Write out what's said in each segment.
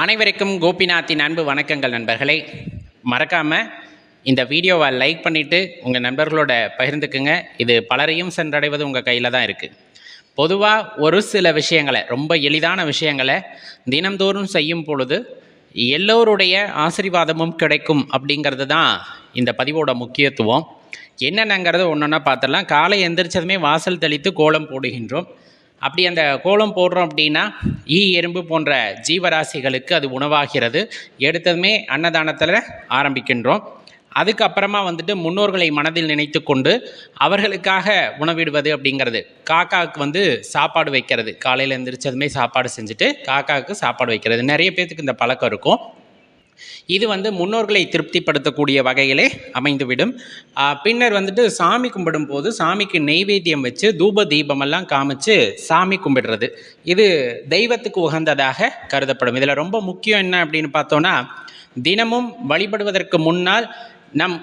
அனைவருக்கும் கோபிநாத்தின் அன்பு வணக்கங்கள் நண்பர்களே. மறக்காமல் இந்த வீடியோவை லைக் பண்ணிவிட்டு உங்கள் நண்பர்களோட பகிர்ந்துக்குங்க. இது பலரையும் சென்றடைவது உங்கள் கையில் தான் இருக்குது பொதுவாக ஒரு சில விஷயங்களை ரொம்ப எளிதான விஷயங்களை தினம்தோறும் செய்யும் பொழுது எல்லோருடைய ஆசீர்வாதமும் கிடைக்கும் அப்படிங்கிறது தான் இந்த பதிவோட முக்கியத்துவம். என்னென்னங்கிறது ஒன்றா பார்த்துடலாம். காலை எந்திரிச்சதுமே வாசல் தெளித்து கோலம் போடுகின்றோம். அப்படி அந்த கோலம் போடுறோம் அப்படின்னா ஈ எறும்பு போன்ற ஜீவராசிகளுக்கு அது உணவாகிறது. எடுத்ததுமே அன்னதானத்தில் ஆரம்பிக்கின்றோம். அதுக்கப்புறமா வந்துட்டு முன்னோர்களை மனதில் நினைத்து கொண்டு அவர்களுக்காக உணவிடுவது அப்படிங்கிறது. காக்காவுக்கு வந்து சாப்பாடு வைக்கிறது. காலையில் எழுந்திரிச்சதுமே சாப்பாடு செஞ்சுட்டு காக்காவுக்கு சாப்பாடு வைக்கிறது. நிறைய பேர்த்துக்கு இந்த பழக்கம் இருக்கும். இது வந்து முன்னோர்களை திருப்திப்படுத்தக்கூடிய வகையிலே அமைந்துவிடும். பின்னர் வந்துட்டு சாமி கும்பிடும் போது சாமிக்கு நெய்வேத்தியம் வச்சு தூப தீபமெல்லாம் காமிச்சு சாமி கும்பிடுறது. இது தெய்வத்துக்கு உகந்ததாக கருதப்படும். இதில் ரொம்ப முக்கியம் என்ன அப்படின்னு பார்த்தோன்னா தினமும் வழிபடுவதற்கு முன்னால் நம்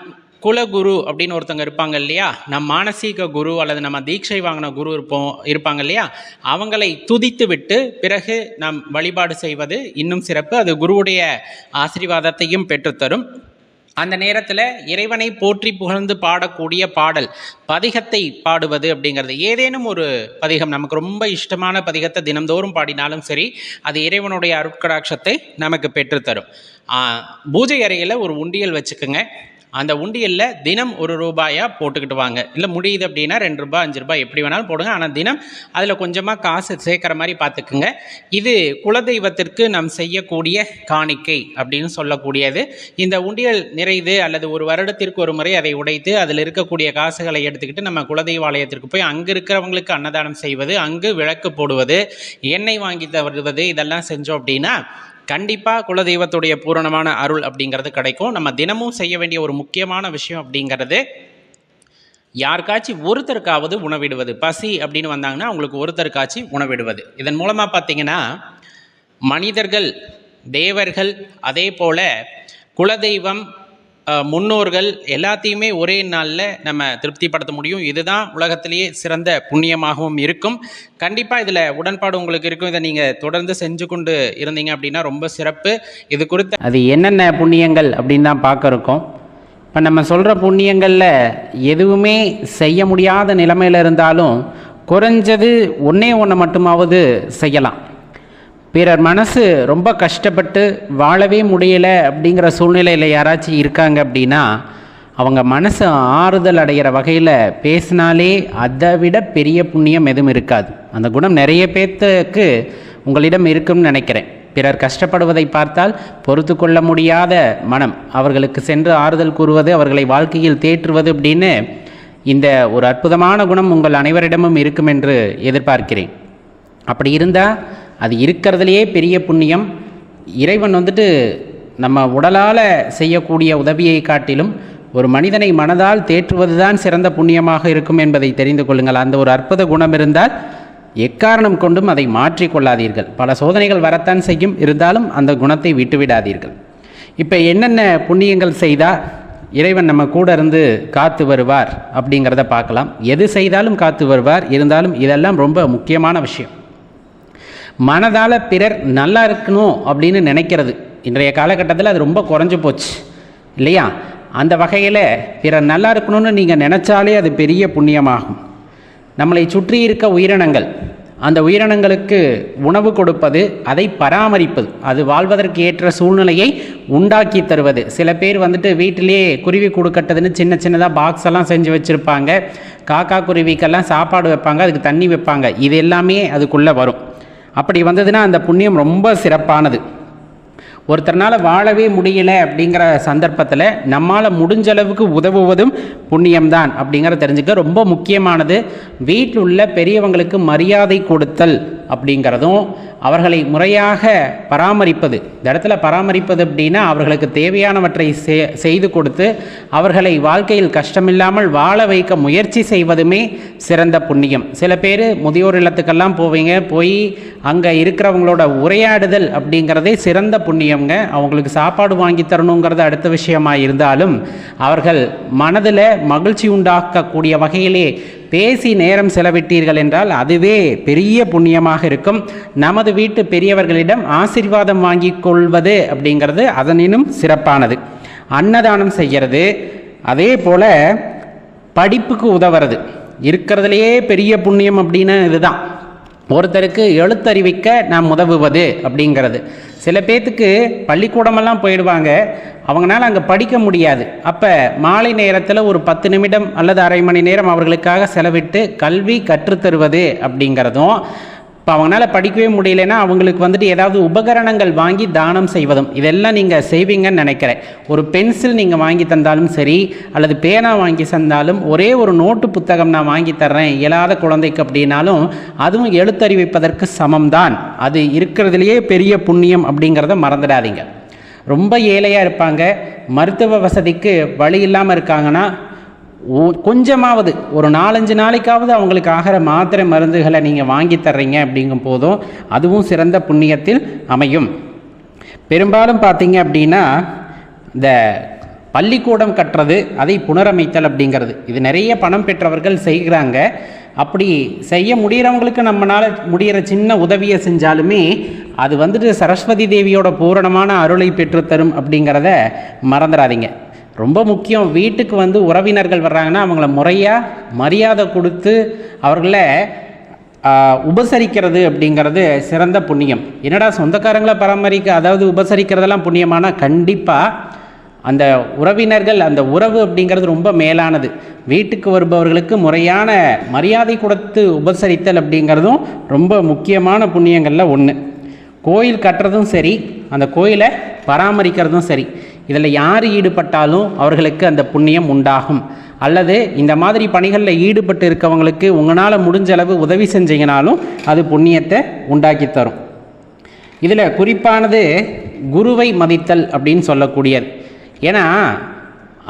குலகுரு அப்படின்னு ஒருத்தங்க இருப்பாங்க இல்லையா? நம் மானசீக குரு அல்லது நம்ம தீட்சை வாங்கின குரு இருப்போம் இருப்பாங்க இல்லையா? அவங்களை துதித்து விட்டு பிறகு நாம் வழிபாடு செய்வது இன்னும் சிறப்பு. அது குருவுடைய ஆசீர்வாதத்தையும் பெற்றுத்தரும். அந்த நேரத்தில் இறைவனை போற்றி புகழ்ந்து பாடக்கூடிய பாடல் பதிகத்தை பாடுவது அப்படிங்கிறது. ஏதேனும் ஒரு பதிகம் நமக்கு ரொம்ப இஷ்டமான பதிகத்தை தினந்தோறும் பாடினாலும் சரி அது இறைவனுடைய அருட்கடாட்சத்தை நமக்கு பெற்றுத்தரும். பூஜை அறையில் ஒரு உண்டியல் வச்சுக்கோங்க. அந்த உண்டியலில் தினம் ஒரு ரூபாயாக போட்டுக்கிட்டு வாங்க இல்லை முடியுது அப்படின்னா ரெண்டு ரூபாய் அஞ்சு ரூபாய் எப்படி வேணாலும் போடுங்க. ஆனால் தினம் அதில் கொஞ்சமாக காசு சேர்க்குற மாதிரி பார்த்துக்குங்க. இது குலதெய்வத்திற்கு நாம் செய்யக்கூடிய காணிக்கை அப்படின்னு சொல்லக்கூடியது. இந்த உண்டியல் நிறைது அல்லது ஒரு வருடத்திற்கு ஒரு முறை அதை உடைத்து அதில் இருக்கக்கூடிய காசுகளை எடுத்துக்கிட்டு நம்ம குலதெய்வ ஆலயத்திற்கு போய் அங்கே இருக்கிறவங்களுக்கு அன்னதானம் செய்வது அங்கு விளக்கு போடுவது எண்ணெய் வாங்கி தருவது இதெல்லாம் செஞ்சோம் அப்படின்னா கண்டிப்பாக குலதெய்வத்துடைய பூரணமான அருள் அப்படிங்கிறது கிடைக்கும். நம்ம தினமும் செய்ய வேண்டிய ஒரு முக்கியமான விஷயம் அப்படிங்கிறது யாருக்காச்சும் ஒருத்தருக்காவது உணவிடுவது. பசி அப்படின்னு வந்தாங்கன்னா அவங்களுக்கு ஒருத்தருக்காச்சு உணவிடுவது. இதன் மூலமாக பார்த்தீங்கன்னா மனிதர்கள் தேவர்கள் அதே போல் குலதெய்வம் முன்னோர்கள் எல்லாத்தையுமே ஒரே நாளில் நம்ம திருப்திப்படுத்த முடியும். இதுதான் உலகத்திலேயே சிறந்த புண்ணியமாகவும் இருக்கும். கண்டிப்பாக இதில் உடன்பாடு உங்களுக்கு இருக்கும். இதை நீங்கள் தொடர்ந்து செஞ்சு கொண்டு இருந்தீங்க அப்படின்னா ரொம்ப சிறப்பு. இது குறித்த அது என்னென்ன புண்ணியங்கள் அப்படின்னு தான் பார்க்க இருக்கோம். இப்போ நம்ம சொல்கிற புண்ணியங்களில் எதுவுமே செய்ய முடியாத நிலைமையில் இருந்தாலும் குறைஞ்சது ஒன்றே ஒன்று மட்டுமாவது செய்யலாம். பிறர் மனசு ரொம்ப கஷ்டப்பட்டு வாழவே முடியலை அப்படிங்கிற சூழ்நிலையில் யாராச்சும் இருக்காங்க அப்படின்னா அவங்க மனசு ஆறுதல் அடைகிற வகையில் பேசினாலே அதை விட பெரிய புண்ணியம் எதுவும் இருக்காது. அந்த குணம் நிறைய பேர்த்துக்கு உங்களிடம் இருக்கும்னு நினைக்கிறேன். பிறர் கஷ்டப்படுவதை பார்த்தால் பொறுத்து கொள்ள முடியாத மனம் அவர்களுக்கு சென்று ஆறுதல் கூறுவது அவர்களை வாழ்க்கையில் தேற்றுவது அப்படின்னு இந்த ஒரு அற்புதமான குணம் உங்கள் அனைவரிடமும் இருக்கும் என்று எதிர்பார்க்கிறேன். அப்படி இருந்தால் அது இருக்கிறதுலையே பெரிய புண்ணியம். இறைவன் வந்துட்டு நம்ம உடலால் செய்யக்கூடிய உதவியை காட்டிலும் ஒரு மனிதனை மனதால் தேற்றுவது தான் சிறந்த புண்ணியமாக இருக்கும் என்பதை தெரிந்து கொள்ளுங்கள். அந்த ஒரு அற்புத குணம் இருந்தால் எக்காரணம் கொண்டும் அதை மாற்றிக்கொள்ளாதீர்கள் பல சோதனைகள் வரத்தான் செய்யும். இருந்தாலும் அந்த குணத்தை விட்டுவிடாதீர்கள் இப்போ என்னென்ன புண்ணியங்கள் செய்தால் இறைவன் நம்ம கூட இருந்து காத்து வருவார் அப்படிங்கிறத பார்க்கலாம். எது செய்தாலும் காத்து வருவார். இருந்தாலும் இதெல்லாம் ரொம்ப முக்கியமான விஷயம். மனதால் பிறர் நல்லா இருக்கணும் அப்படின்னு நினைக்கிறது. இன்றைய காலகட்டத்தில் அது ரொம்ப குறைஞ்சி போச்சு. இல்லையா? அந்த வகையில் பிறர் நல்லா இருக்கணும்னு நீங்கள் நினச்சாலே அது பெரிய புண்ணியமாகும். நம்மளை சுற்றி இருக்க உயிரினங்கள் அந்த உயிரினங்களுக்கு உணவு கொடுப்பது அதை பராமரிப்பது அது வாழ்வதற்கு ஏற்ற சூழ்நிலையை உண்டாக்கி தருவது. சில பேர் வந்துட்டு வீட்டிலேயே குருவி கொடுக்கட்டதுன்னு சின்ன சின்னதாக பாக்ஸ் எல்லாம் செஞ்சு வச்சுருப்பாங்க. காக்கா குருவிக்கெல்லாம் சாப்பாடு வைப்பாங்க அதுக்கு தண்ணி வைப்பாங்க. இது எல்லாமே அதுக்குள்ளே வரும். அப்படி வந்ததுன்னா அந்த புண்ணியம் ரொம்ப சிறப்பானது. ஒருத்தர்னால் வாழவே முடியல அப்படிங்கிற சந்தர்ப்பத்தில் நம்மால் முடிஞ்ச அளவுக்கு உதவுவதும் புண்ணியம்தான் அப்படிங்கிற தெரிஞ்சுக்க ரொம்ப முக்கியமானது. வீட்டில் உள்ள பெரியவங்களுக்கு மரியாதை கொடுத்தல். அப்படிங்கிறதும் அவர்களை முறையாக பராமரிப்பது. இந்த இடத்துல பராமரிப்பது அப்படின்னா அவர்களுக்கு தேவையானவற்றை செ- செய்து கொடுத்து அவர்களை வாழ்க்கையில் கஷ்டமில்லாமல் வாழ வைக்க முயற்சி செய்வதுமே சிறந்த புண்ணியம். சில பேர் முதியோர் இல்லத்துக்கெல்லாம் போவீங்க போய் அங்கே இருக்கிறவங்களோட உரையாடுதல் அப்படிங்கிறதே சிறந்த புண்ணியம்ங்க. அவங்களுக்கு சாப்பாடு வாங்கி தரணுங்கிறது அடுத்த விஷயமாக இருந்தாலும் அவர்கள் மனதில் மகிழ்ச்சி உண்டாக்கக்கூடிய வகையிலே பேசி நேரம் செலவிட்டீர்கள் என்றால் அதுவே பெரிய புண்ணியமாக இருக்கும். நமது வீட்டு பெரியவர்களிடம் ஆசீர்வாதம் வாங்கி கொள்வது அப்படிங்கிறது அதனினும் சிறப்பானது. அன்னதானம் செய்கிறது. அதே போல் படிப்புக்கு உதவுறது. இருக்கிறதுலையே பெரிய புண்ணியம் அப்படின்னு இதுதான். ஒருத்தருக்கு எழுத்தறிவிக்க நாம் உதவுவது அப்படிங்கிறது. சில பேர்த்துக்கு பள்ளிக்கூடமெல்லாம் போயிடுவாங்க. அவங்களால அங்கே படிக்க முடியாது. அப்போ மாலை நேரத்தில் ஒரு பத்து நிமிடம் அல்லது அரை மணி நேரம் அவர்களுக்காக செலவிட்டு கல்வி கற்றுத்தருவது அப்படிங்கிறதும் இப்போ அவங்களால படிக்கவே முடியலன்னா அவங்களுக்கு வந்துட்டு ஏதாவது உபகரணங்கள் வாங்கி தானம் செய்வதும். இதெல்லாம் நீங்கள் செய்வீங்கன்னு நினைக்கிறேன். ஒரு பென்சில் நீங்கள் வாங்கி தந்தாலும் சரி அல்லது பேனா வாங்கி தந்தாலும் ஒரே ஒரு நோட்டு புத்தகம் நான் வாங்கி தர்றேன். இயலாத குழந்தைக்கு அப்படின்னாலும் அதுவும் எழுத்தறிவிப்பதற்கு சமம்தான். அது இருக்கிறதுலையே பெரிய புண்ணியம் அப்படிங்கிறத மறந்துடாதீங்க. ரொம்ப ஏழையாக இருப்பாங்க. மருத்துவ வசதிக்கு வழி இல்லாமல் இருக்காங்கன்னா கொஞ்சமாவது ஒரு நாலஞ்சு நாளைக்காவது அவங்களுக்கு ஆகிற மாத்திரை மருந்துகளை நீங்கள் வாங்கி தர்றீங்க அப்படிங்கும் போதும் அதுவும் சிறந்த புண்ணியத்தில் அமையும். பெரும்பாலும் பார்த்தீங்க அப்படின்னா இந்த பள்ளிக்கூடம் கட்டுறது அதை புனரமைத்தல் அப்படிங்கிறது. இது நிறைய பணம் பெற்றவர்கள் செய்கிறாங்க. அப்படி செய்ய முடிகிறவங்களுக்கு நம்மளால் முடிகிற சின்ன உதவியை செஞ்சாலுமே அது வந்துட்டு சரஸ்வதி தேவியோட பூரணமான அருளை பெற்றுத்தரும் அப்படிங்கிறத மறந்துடாதீங்க. ரொம்ப முக்கியம் வீட்டுக்கு வந்து உறவினர்கள் வர்றாங்கன்னா அவங்கள முறையாக மரியாதை கொடுத்து அவர்களை உபசரிக்கிறது அப்படிங்கிறது சிறந்த புண்ணியம். என்னடா சொந்தக்காரங்களை பராமரிக்க அதாவது உபசரிக்கிறதெல்லாம் புண்ணியமானா கண்டிப்பாக அந்த உறவினர்கள் அந்த உறவு அப்படிங்கிறது ரொம்ப மேலானது. வீட்டுக்கு வருபவர்களுக்கு முறையான மரியாதை கொடுத்து உபசரித்தல் அப்படிங்கிறதும் ரொம்ப முக்கியமான புண்ணியங்களில் ஒன்று கோயில் கட்டுறதும் சரி அந்த கோயிலை பராமரிக்கிறதும் சரி. இதில் யார் ஈடுபட்டாலும் அவர்களுக்கு அந்த புண்ணியம் உண்டாகும். அல்லது இந்த மாதிரி பணிகளில் ஈடுபட்டு இருக்கவங்களுக்கு உங்களால் முடிஞ்ச அளவு உதவி செஞ்சீங்கனாலும் அது புண்ணியத்தை உண்டாக்கி தரும். இதில் குறிப்பானது குருவை மதித்தல் அப்படின்னு சொல்லக்கூடியது. ஏன்னா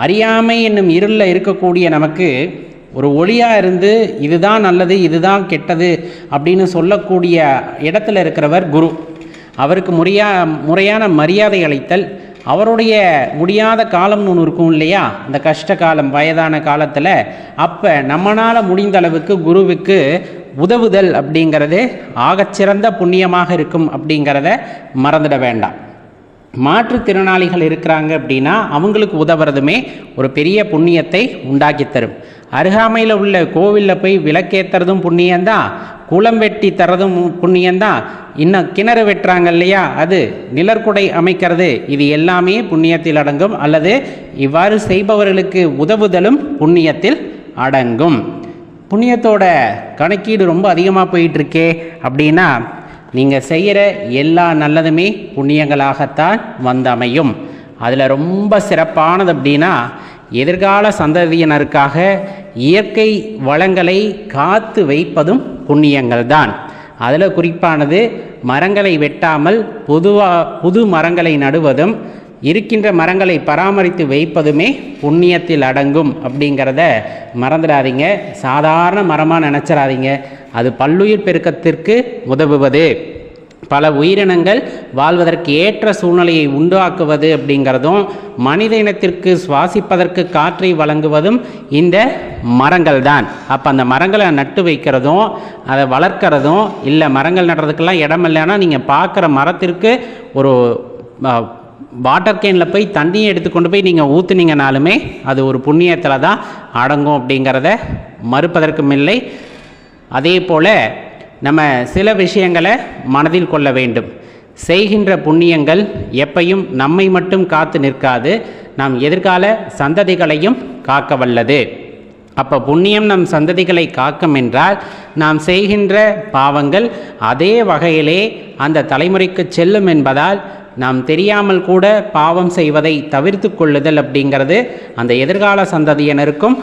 அறியாமை என்னும் இருளில் இருக்கக்கூடிய நமக்கு ஒரு ஒளியாக இருந்து இதுதான் நல்லது இதுதான் கெட்டது அப்படின்னு சொல்லக்கூடிய இடத்துல இருக்கிறவர் குரு. அவருக்கு முறையா முறையான மரியாதை அளித்தல் அவருடைய முடியாத காலம்னு ஒன்று இருக்கும் இல்லையா? அந்த கஷ்ட காலம் வயதான காலத்தில் அப்போ நம்மளால் முடிந்த அளவுக்கு குருவுக்கு உதவுதல் அப்படிங்கிறது ஆகச்சிறந்த புண்ணியமாக இருக்கும் அப்படிங்கிறத மறந்துட வேண்டாம். மாற்றுத்திறனாளிகள் இருக்கிறாங்க அப்படின்னா அவங்களுக்கு உதவுறதுமே ஒரு பெரிய புண்ணியத்தை உண்டாக்கி தரும். அருகாமையில் உள்ள கோவிலில் போய் விளக்கேற்றுறதும் புண்ணியந்தான் குளம் வெட்டி தரதும் புண்ணியம்தான். இன்னும் கிணறு வெட்டுறாங்க இல்லையா? அது நிழற்குடை அமைக்கிறது. இது எல்லாமே புண்ணியத்தில் அடங்கும். அல்லது இவ்வாறு செய்பவர்களுக்கு உதவுதலும் புண்ணியத்தில் அடங்கும். புண்ணியத்தோட கணக்கீடு ரொம்ப அதிகமாக போயிட்டுருக்கே அப்படின்னா நீங்கள் செய்கிற எல்லா நல்லதுமே புண்ணியங்களாகத்தான் வந்து அமையும் அதில் ரொம்ப சிறப்பானது அப்படின்னா எதிர்கால சந்ததியினருக்காக இயற்கை வளங்களை காத்து வைப்பதும் புண்ணியங்கள் தான் அதில் குறிப்பானது மரங்களை வெட்டாமல் பொதுவாக புது மரங்களை நடுவதும் இருக்கின்ற மரங்களை பராமரித்து வைப்பதுமே புண்ணியத்தில் அடங்கும் அப்படிங்கிறத மறந்துடாதீங்க. சாதாரண மரமாக நினச்சிடாதீங்க. அது பல்லுயிர் பெருக்கத்திற்கு உதவுவது. பல உயிரினங்கள் வாழ்வதற்கு ஏற்ற சூழ்நிலையை உண்டாக்குவது அப்படிங்கிறதும் மனித இனத்திற்கு சுவாசிப்பதற்கு காற்றை வழங்குவதும் இந்த மரங்கள் தான் அப்போ அந்த மரங்களை நட்டு வைக்கிறதும் அதை வளர்க்குறதும் இல்லை மரங்கள் நடுறதுக்கெல்லாம் இடம் இல்லைன்னா நீங்கள் பார்க்குற மரத்திற்கு ஒரு வாட்டர் கேனில் போய் தண்ணியை எடுத்துக்கொண்டு போய் நீங்கள் ஊற்றுனீங்கனாலுமே அது ஒரு புண்ணியத்தில் தான் அடங்கும் அப்படிங்கிறத மறுப்பதற்கும் இல்லை. அதே போல் நம்ம சில விஷயங்களை மனதில் கொள்ள வேண்டும். செய்கின்ற புண்ணியங்கள் எப்பையும் நம்மை மட்டும் காத்து நிற்காது நாம் எதிர்கால சந்ததிகளையும் காக்க வல்லது. அப்போ புண்ணியம் நம் சந்ததிகளை காக்கும் என்றால் நாம் செய்கின்ற பாவங்கள் அதே வகையிலே அந்த தலைமுறைக்கு செல்லும் என்பதால் நாம் தெரியாமல் கூட பாவம் செய்வதை தவிர்த்து கொள்ளுதல் அப்படிங்கிறது அந்த எதிர்கால சந்ததியினருக்கும்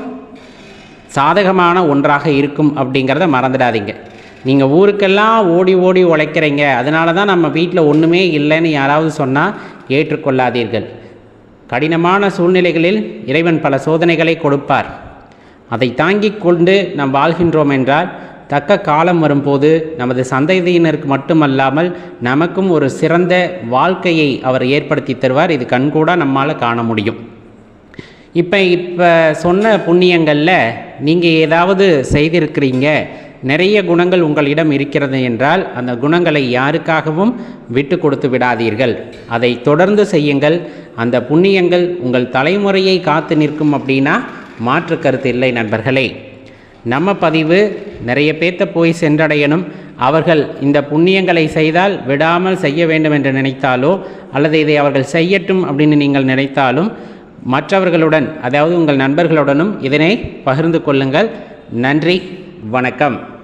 சாதகமான ஒன்றாக இருக்கும் அப்படிங்கிறத மறந்துடாதீங்க. நீங்கள் ஊருக்கெல்லாம் ஓடி ஓடி உழைக்கிறீங்க. அதனால தான் நம்ம வீட்டில் ஒன்றுமே இல்லைன்னு யாராவது சொன்னால் ஏற்றுக்கொள்ளாதீர்கள். கடினமான சூழ்நிலைகளில் இறைவன் பல சோதனைகளை கொடுப்பார். அதை தாங்கிக் கொண்டு நாம் வாழ்கின்றோம் என்றால் தக்க காலம் வரும்போது நமது சந்ததியினருக்கு மட்டுமல்லாமல் நமக்கும் ஒரு சிறந்த வாழ்க்கையை அவர் ஏற்படுத்தி தருவார். இது கண்கூட நம்மால் காண முடியும். இப்போ இப்போ சொன்ன புண்ணியங்களில் நீங்கள் ஏதாவது செய்திருக்கிறீங்க. நிறைய குணங்கள் உங்களிடம் இருக்கிறது என்றால் அந்த குணங்களை யாருக்காகவும் விட்டு கொடுத்து விடாதீர்கள். அதை தொடர்ந்து செய்யுங்கள். அந்த புண்ணியங்கள் உங்கள் தலைமுறையை காத்து நிற்கும் அப்படின்னா மாற்று கருத்து இல்லை நண்பர்களே. நம்ம பதிவு நிறைய பேர்த்த போய் சென்றடையணும். அவர்கள் இந்த புண்ணியங்களை செய்தால் விடாமல் செய்ய வேண்டும் என்று நினைத்தாலோ அல்லது இதை அவர்கள் செய்யட்டும் அப்படின்னு நீங்கள் நினைத்தாலும் மற்றவர்களுடன் அதாவது உங்கள் நண்பர்களுடனும் இதனை பகிர்ந்து கொள்ளுங்கள். நன்றி. வணக்கம்.